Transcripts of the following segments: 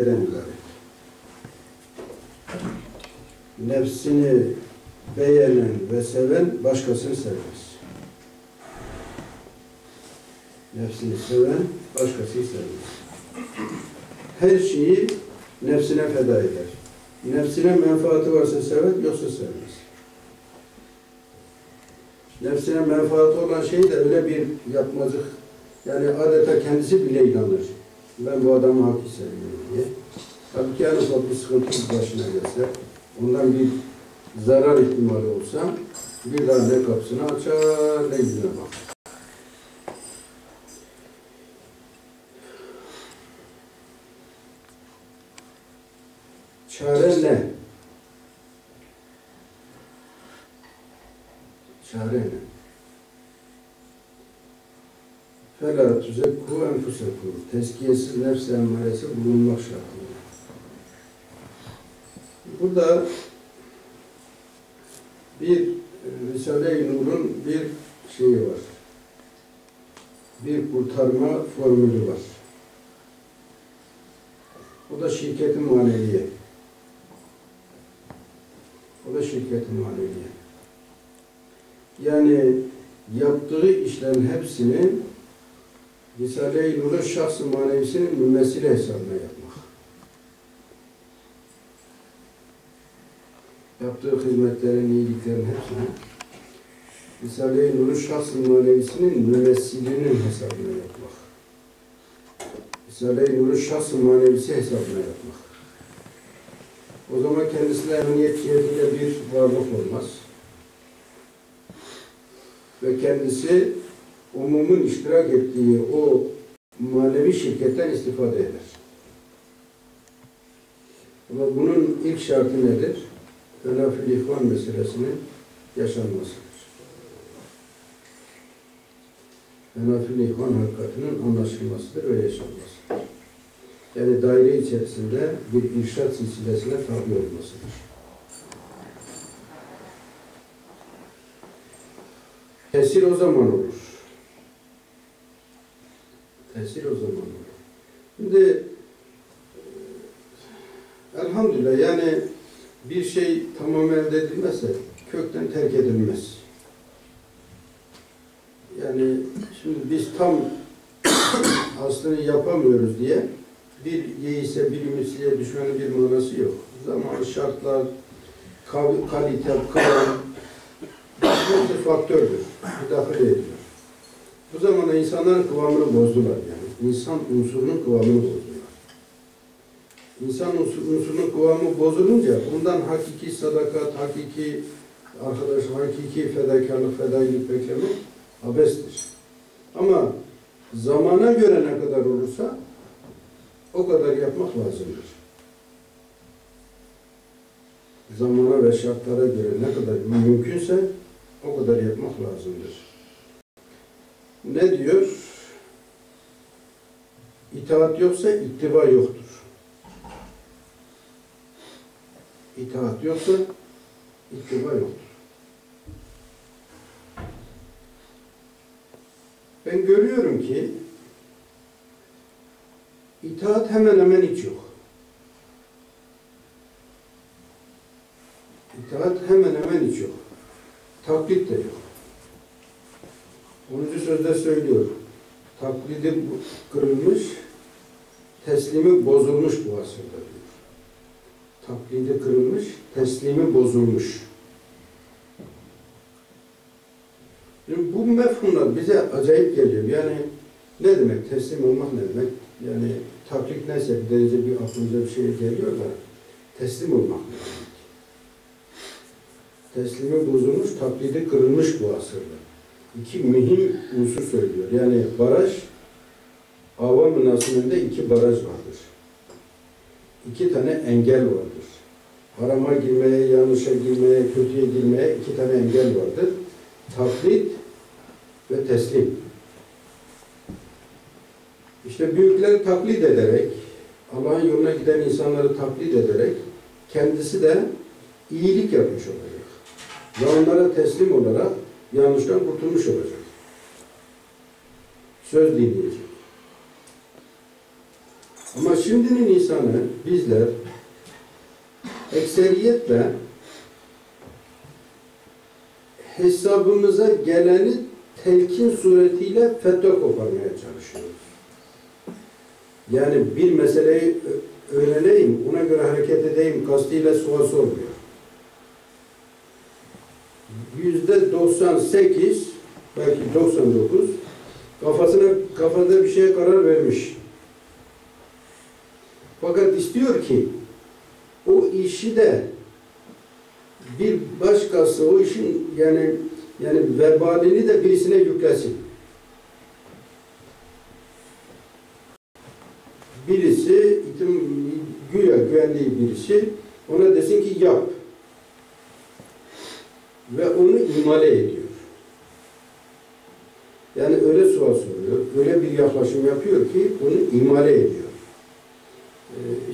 Eren ibaret. Nefsini beğenen ve seven başkasını sevmez. Nefsini seven başkasını sevmez. Her şeyi nefsine feda eder. Nefsine menfaati varsa sever, yoksa sevmez. Nefsine menfaati olan şey de öyle bir yapmazlık. Yani adeta kendisi bile inanır. Ben bu adamı hak hissediyorum diye. Tabii ki en ufak bir sıkıntı başına gelse, ondan bir zarar ihtimali olsa, bir daha ne kapısını açar, ne yüzüne bakar. Çare ne? Çare ne? فَلَا تُزَكُّوا اَنْفُسَكُمْ Tezkiyesiz nefs emmaresi bulunmak şartıyla. Burada bir e, Risale-i Nur'un bir şeyi var. Bir kurtarma formülü var. O da şirket-i maneviye. O da şirket-i maneviye. Yani yaptığı işlerin hepsini Risale-i Nur'un şahs-ı manevisinin mümessili hesabına yapmak. Yaptığı hizmetlerin, iyiliklerin hepsini Risale-i Nur'un şahs-ı manevisinin mümessilinin hesabına yapmak. Risale-i Nur'un şahs-ı manevisi hesabına yapmak. O zaman kendisine emniyet cihetinde bir varlık olmaz. Ve kendisi umumun iştirak ettiği o manevi şirketten istifade eder. Ama bunun ilk şartı nedir? Fenafil ihvan meselesinin yaşanmasıdır. Fenafil ihvan hakikatinin anlaşılmasıdır ve yaşanmasıdır. Yani daire içerisinde bir irşat silsilesine tabi olmasıdır. Tesir o zaman olur. O zaman. Şimdi e, elhamdülillah yani bir şey tamam elde edilmezse kökten terk edilmez. Yani şimdi biz tam aslını yapamıyoruz diye bir yeise bir ümitsizliğe düşmenin bir manası yok. Zaman, şartlar, kalite, kıvam hepsi faktördür. Müdahale ediyor. Bu zamanda insanların kıvamını bozdular yani. İnsan unsurunun kıvamını bozdular. İnsan unsur, unsurunun kıvamı bozulunca ondan hakiki sadakat, hakiki arkadaş, hakiki fedakarlık, fedailik beklemek abestir. Ama zamana göre ne kadar olursa o kadar yapmak lazımdır. Zamana ve şartlara göre ne kadar mümkünse o kadar yapmak lazımdır. Ne diyor? İtaat yoksa ittiba yoktur. İtaat yoksa ittiba yoktur. Ben görüyorum ki itaat hemen hemen hiç yok. İtaat hemen hemen hiç yok. Taklit de yok. 10. sözde söylüyor. Taklidi kırılmış, teslimi bozulmuş bu asırda diyor. Taklidi kırılmış, teslimi bozulmuş. Şimdi bu mefhumlar bize acayip geliyor. Yani ne demek? Teslim olmak ne demek? Yani taklit neyse bir derece bir aklımıza bir şey geliyor da teslim olmak ne demek? Teslimi bozulmuş, taklidi kırılmış bu asırda. İki mühim unsur söylüyor. Yani baraj, avam münasibinde iki baraj vardır. İki tane engel vardır. Harama girmeye, yanlışa girmeye, kötüye girmeye iki tane engel vardır. Taklit ve teslim. İşte büyükleri taklit ederek, Allah'ın yoluna giden insanları taklit ederek kendisi de iyilik yapmış olacak. Ve onlara teslim olarak yanlıştan kurtulmuş olacak. Söz dinleyecek. Şimdinin insanı, bizler ekseriyetle hesabımıza geleni telkin suretiyle fetva koparmaya çalışıyoruz. Yani bir meseleyi öğreneyim, ona göre hareket edeyim kastıyla sual sormuyor. Yüzde 98, belki 99 kafasına kafada bir şeye karar vermiş. Fakat istiyor ki o işi de bir başkası o işin yani yani vebalini de birisine yüklesin. Birisi itim, güya güvendiği birisi ona desin ki yap. Ve onu imale ediyor. Yani öyle sual soruyor, öyle bir yaklaşım yapıyor ki onu imale ediyor.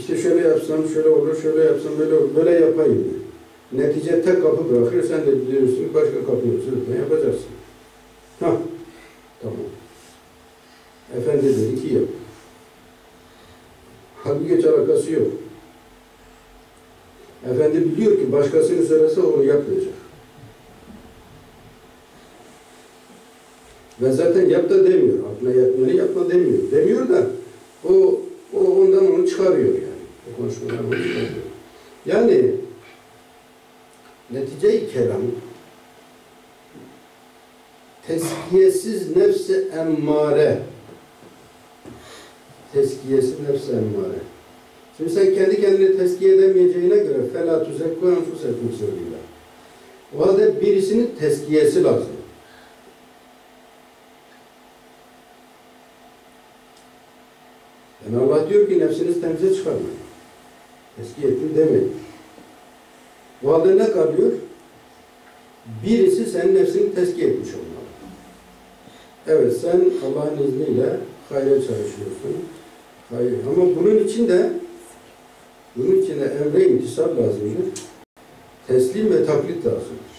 İşte şöyle yapsam şöyle olur, şöyle yapsam böyle olur, böyle yapayım. Netice tek kapı bırakıyor, sen de diyorsun başka kapıyı sürtme yapacaksın. Ha, tamam. Efendi dedi ki yap. Halbuki hiç alakası yok. Efendi biliyor ki başkasını söylese onu yapmayacak. Ve zaten yap da demiyor. Aklına yatmayanı yapma demiyor. Demiyor da o, o ondan onu çıkarıyor yani. Bu konuşmadan hoş Yani netice-i kelam teskiyesiz nefsi emmare teskiyesiz nefsi emmare şimdi sen kendi kendini teskiye edemeyeceğine göre fela tuzekku enfusekum söylüyorlar. O halde birisinin teskiyesi lazım. Yani Allah diyor ki nefsiniz temize çıkarmayın. Teskiye ettim demeyin. Halde ne kalıyor? Birisi senin nefsini tezkiye etmiş olmalı. Evet sen Allah'ın izniyle hayra çalışıyorsun. Hayır. Ama bunun için de bunun için de emre intisar lazımdır. Teslim ve taklit lazımdır.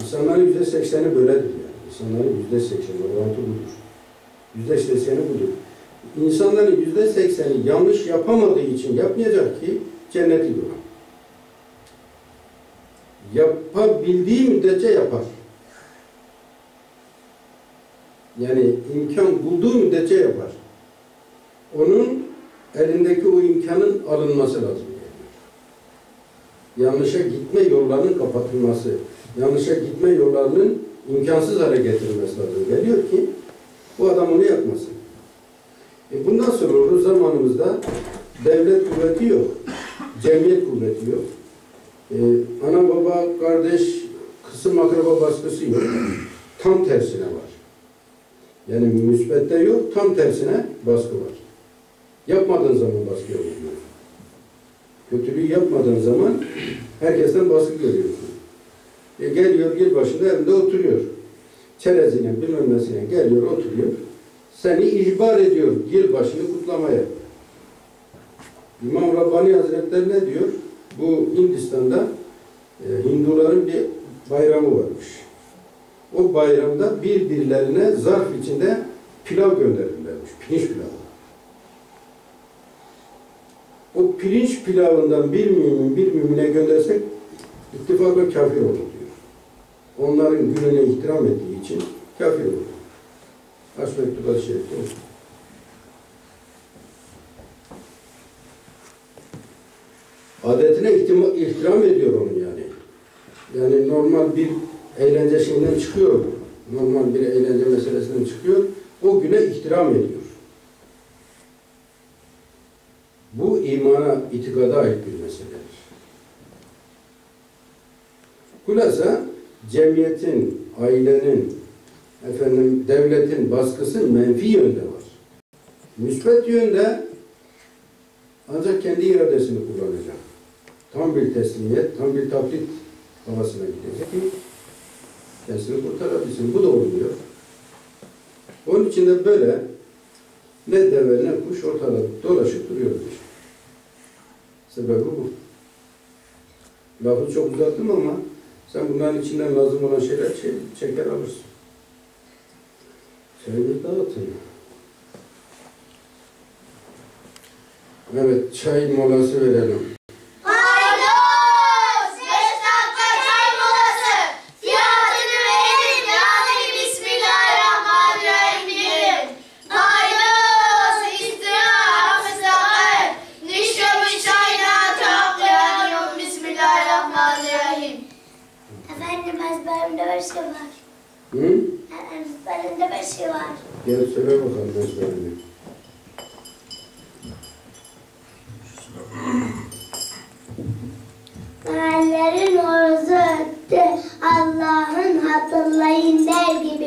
İnsanların yüzde sekseni böyledir yani. İnsanların yüzde sekseni, orantı budur. Yüzde sekseni budur. İnsanların yüzde sekseni yanlış yapamadığı için yapmayacak ki cenneti gören. Yapabildiği müddetçe yapar. Yani imkan bulduğu müddetçe yapar. Onun elindeki o imkanın alınması lazım. Yanlışa gitme yollarının kapatılması, yanlışa gitme yollarının imkansız hale getirilmesi lazım. Geliyor ki bu adam onu yapmasın. E bundan sonra olur zamanımızda devlet kuvveti yok, cemiyet kuvveti yok. Ee, ana baba, kardeş, kısım akraba baskısı yok. Tam tersine var. Yani müsbette yok, tam tersine baskı var. Yapmadığın zaman baskı oluyor. Kötülüğü yapmadığın zaman herkesten baskı görüyorsun. E geliyor yıl başında evinde oturuyor. Çerezine, bilmem nesine geliyor, oturuyor. Seni icbar ediyor yılbaşını kutlamaya. İmam Rabbani Hazretleri ne diyor? Bu Hindistan'da e, Hinduların bir bayramı varmış. O bayramda birbirlerine zarf içinde pilav gönderirlermiş. Pirinç pilavı. O pirinç pilavından bir mümin bir mümine göndersek ittifakla kafir olur diyor. Onların gününe ihtiram ettiği için kafir olur. Aç mektubat şerifte olsun. adetine ihtima, ihtiram ediyor onu yani. Yani normal bir eğlence şeyinden çıkıyor. Normal bir eğlence meselesinden çıkıyor. O güne ihtiram ediyor. Bu imana, itikada ait bir meseledir. Kulasa cemiyetin, ailenin, efendim devletin baskısı menfi yönde var. Müsbet yönde ancak kendi iradesini kullanacak. Tam bir teslimiyet, tam bir taklit havasına gidecek ki kendisini kurtarabilsin. Bu da olmuyor. Onun için de böyle ne deve ne kuş ortada dolaşıp duruyoruz işte. Sebebi bu. Lafı çok uzattım ama sen bunların içinden lazım olan şeyler şey, çeker alırsın. Çayını dağıtın. Evet, çay molası verelim. Efendim ezberimde var. Hı? Ezberimde bir şey var. Gel söyle bakalım ezberini. Mahallerin horozu öttü. Allah'ın hatırlayın der gibi